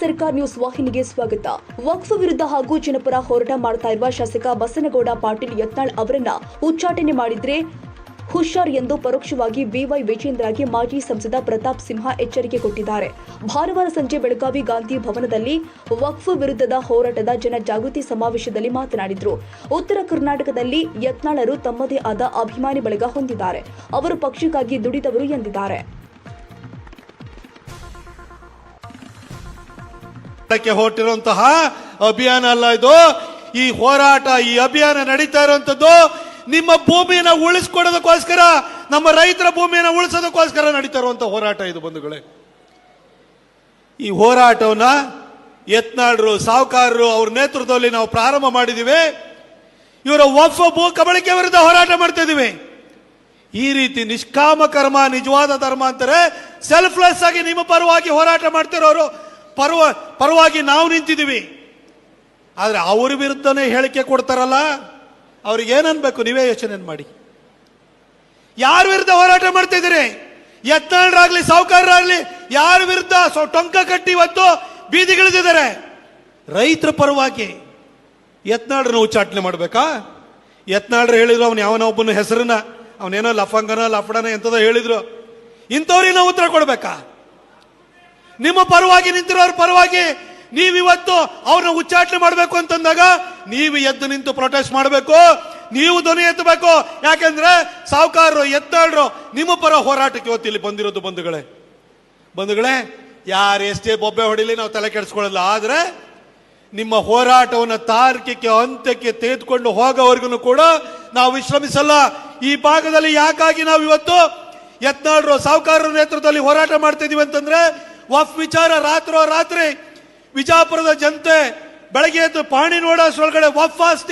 ಸರ್ಕಾರ್ ನ್ಯೂಸ್ ವಾಹಿನಿಗೆ ಸ್ವಾಗತ. ವಕ್ಫ್ ವಿರುದ್ಧ ಹಾಗೂ ಜನಪರ ಹೋರಾಟ ಮಾಡ್ತಾ ಇರುವ ಶಾಸಕ ಬಸನಗೌಡ ಪಾಟೀಲ್ ಯತ್ನಾಳ್ ಅವರನ್ನ ಉಚ್ಚಾಟನೆ ಮಾಡಿದ್ರೆ ಹುಷಾರ್ ಎಂದು ಪರೋಕ್ಷವಾಗಿ ಬಿವೈ ವಿಜೇಂದ್ರಗೆ ಮಾಜಿ ಸಂಸದ ಪ್ರತಾಪ್ ಸಿಂಹ ಎಚ್ಚರಿಕೆ ಕೊಟ್ಟಿದ್ದಾರೆ. ಭಾನುವಾರ ಸಂಜೆ ಬೆಳಗಾವಿ ಗಾಂಧಿ ಭವನದಲ್ಲಿ ವಕ್ಫ್ ವಿರುದ್ಧದ ಹೋರಾಟದ ಜನಜಾಗೃತಿ ಸಮಾವೇಶದಲ್ಲಿ ಮಾತನಾಡಿದರು. ಉತ್ತರ ಕರ್ನಾಟಕದಲ್ಲಿ ಯತ್ನಾಳರು ತಮ್ಮದೇ ಆದ ಅಭಿಮಾನಿ ಬಳಗ ಹೊಂದಿದ್ದಾರೆ. ಅವರು ಪಕ್ಷಕ್ಕಾಗಿ ದುಡಿದವರು ಎಂದಿದ್ದಾರೆ. ಕ್ಕೆ ಹೊರಟಿರುವಂತಹ ಅಭಿಯಾನ ಅಲ್ಲ ಇದು. ಈ ಹೋರಾಟ, ಈ ಅಭಿಯಾನ ನಡೀತಾ ಇರುವಂತದ್ದು ನಿಮ್ಮ ಭೂಮಿಯನ್ನ ಉಳಿಸ್ಕೊಡೋದಕ್ಕೋಸ್ಕರ ನಮ್ಮ ರೈತರ ಭೂಮಿಯನ್ನ ಉಳಿಸೋದಕ್ಕೋಸ್ಕರ ನಡೀತಾ ಇರುವಂತಹ ಹೋರಾಟ ಇದು ಬಂಧುಗಳೇ. ಈ ಹೋರಾಟವನ್ನ ಯತ್ನಾಳರು, ಸಾಹುಕಾರರು ಅವ್ರ ನೇತೃತ್ವದಲ್ಲಿ ನಾವು ಪ್ರಾರಂಭ ಮಾಡಿದಿವಿ. ಇವರ ಒಫ್ ಭೂ ಕಬಳಿಕೆ ವಿರುದ್ಧ ಹೋರಾಟ ಮಾಡ್ತಾ ಇದೀವಿ. ಈ ರೀತಿ ನಿಷ್ಕಾಮ ಕರ್ಮ, ನಿಜವಾದ ಧರ್ಮ ಅಂತಾರೆ ಸೆಲ್ಫ್ಲೆಸ್ ಆಗಿ ನಿಮ್ಮ ಪರವಾಗಿ ಹೋರಾಟ ಮಾಡ್ತಿರೋರು ಪರವ, ಪರವಾಗಿ ನಾವು ನಿಂತಿದ್ದೀವಿ. ಆದರೆ ಅವ್ರ ವಿರುದ್ಧನೇ ಹೇಳಿಕೆ ಕೊಡ್ತಾರಲ್ಲ, ಅವ್ರಿಗೆ ಏನನ್ಬೇಕು ನೀವೇ ಯೋಚನೆ ಮಾಡಿ. ಯಾರ ವಿರುದ್ಧ ಹೋರಾಟ ಮಾಡ್ತಿದ್ದೀರಿ? ಯತ್ನಾಳರಾಗ್ಲಿ ಸಾಹುಕಾರರಾಗ್ಲಿ ಯಾರ ವಿರುದ್ಧ ಟೊಂಕ ಕಟ್ಟಿ ಇವತ್ತು ಬೀದಿಗಿಳಿದಿದ್ದಾರೆ ರೈತರ ಪರವಾಗಿ ಯತ್ನಾಳ್ರನ್ನ ಉಚ್ಚಾಟನೆ ಮಾಡ್ಬೇಕಾ? ಯತ್ನಾಳ್ರು ಹೇಳಿದ್ರು ಅವನು ಯಾವನ ಒಬ್ಬನ ಹೆಸರನ್ನ, ಅವನೇನೋ ಲಫಂಗನ ಲಫಡನ ಎಂತದೋ ಹೇಳಿದ್ರು. ಇಂಥವ್ರಿಗೆ ನಾವು ಉತ್ತರ ಕೊಡ್ಬೇಕಾ? ನಿಮ್ಮ ಪರವಾಗಿ ನಿಂತಿರೋರ ಪರವಾಗಿ ನೀವಿವತ್ತು ಅವ್ರನ್ನ ಉಚ್ಚಾಟನೆ ಮಾಡಬೇಕು ಅಂತಂದಾಗ ನೀವು ಎದ್ದು ನಿಂತು ಪ್ರೊಟೆಸ್ಟ್ ಮಾಡಬೇಕು, ನೀವು ಧ್ವನಿ ಎತ್ತಬೇಕು. ಯಾಕೆಂದ್ರೆ ಸಾಹುಕಾರರು ಎತ್ತಾಳ್ರು ನಿಮ್ಮ ಪರ ಹೋರಾಟಕ್ಕೆ ಇವತ್ತು ಇಲ್ಲಿ ಬಂದಿರೋದು ಬಂಧುಗಳೇ. ಬಂಧುಗಳೇ, ಯಾರು ಎಷ್ಟೇ ಬೊಬ್ಬೆ ಹೊಡಿಲಿ ನಾವು ತಲೆ ಕೆಡಿಸ್ಕೊಳ್ಳಲ್ಲ, ಆದ್ರೆ ನಿಮ್ಮ ಹೋರಾಟವನ್ನು ತಾರ್ಕಿಕ ಅಂತ್ಯಕ್ಕೆ ತೆಗೆದುಕೊಂಡು ಹೋಗೋವರೆಗೂ ಕೂಡ ನಾವು ವಿಶ್ರಮಿಸಲ್ಲ. ಈ ಭಾಗದಲ್ಲಿ ಯಾಕಾಗಿ ನಾವು ಇವತ್ತು ಯತ್ನಾಳ್ರು ಸಾಹುಕಾರರ ನೇತೃತ್ವದಲ್ಲಿ ಹೋರಾಟ ಮಾಡ್ತಿದ್ದೀವಿ ಅಂತಂದ್ರೆ ವಫ್ ವಿಚಾರ ರಾತ್ರೋ ರಾತ್ರಿ. ವಿಜಾಪುರದ ಜನತೆ ಬೆಳಗ್ಗೆ ಎದ್ದು ಪಾಣಿ ನೋಡೋಷ್ರೊಳಗಡೆ ವಫ್ ಆಸ್ತಿ.